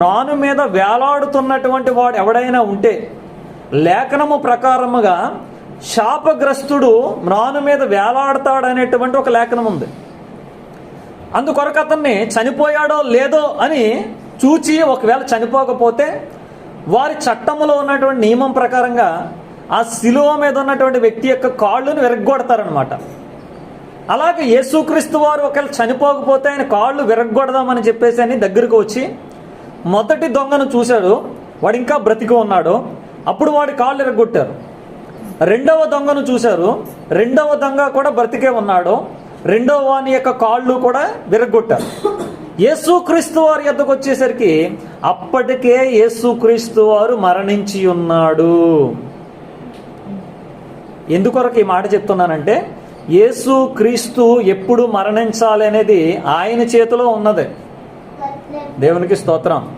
నాను మీద వేలాడుతున్నటువంటి వాడు ఎవడైనా ఉంటే లేఖనము ప్రకారముగా శాపగ్రస్తుడు నాను మీద వేలాడతాడనేటువంటి ఒక లేఖనం ఉంది. అందుకొరకు అతన్ని చనిపోయాడో లేదో అని చూచి ఒకవేళ చనిపోకపోతే వారి చట్టంలో ఉన్నటువంటి నియమం ప్రకారంగా ఆ శిలువ మీద ఉన్నటువంటి వ్యక్తి యొక్క కాళ్ళను విరగ్గొడతారనమాట అలాగే యేసుక్రీస్తు వారు ఒకవేళ చనిపోకపోతే ఆయన కాళ్ళు విరగ్గొడదామని చెప్పేసి అని దగ్గరకు వచ్చి మొదటి దొంగను చూశాడు వాడు ఇంకా బ్రతికి ఉన్నాడు. అప్పుడు వాడి కాళ్ళు ఎరగొట్టారు. రెండవ దొంగను చూశారు రెండవ దొంగ కూడా బ్రతికే ఉన్నాడు. రెండవ వాని యొక్క కాళ్ళు కూడా విరగొట్టారు. యేసుక్రీస్తు వారి యొద్దకు వచ్చేసరికి అప్పటికే యేసుక్రీస్తు వారు మరణించి ఉన్నాడు. ఎందుకొరకు ఈ మాట చెప్తున్నానంటే యేసు క్రీస్తు ఎప్పుడు మరణించాలి అనేది ఆయన చేతిలో ఉన్నది. దేవునికి స్తోత్రం.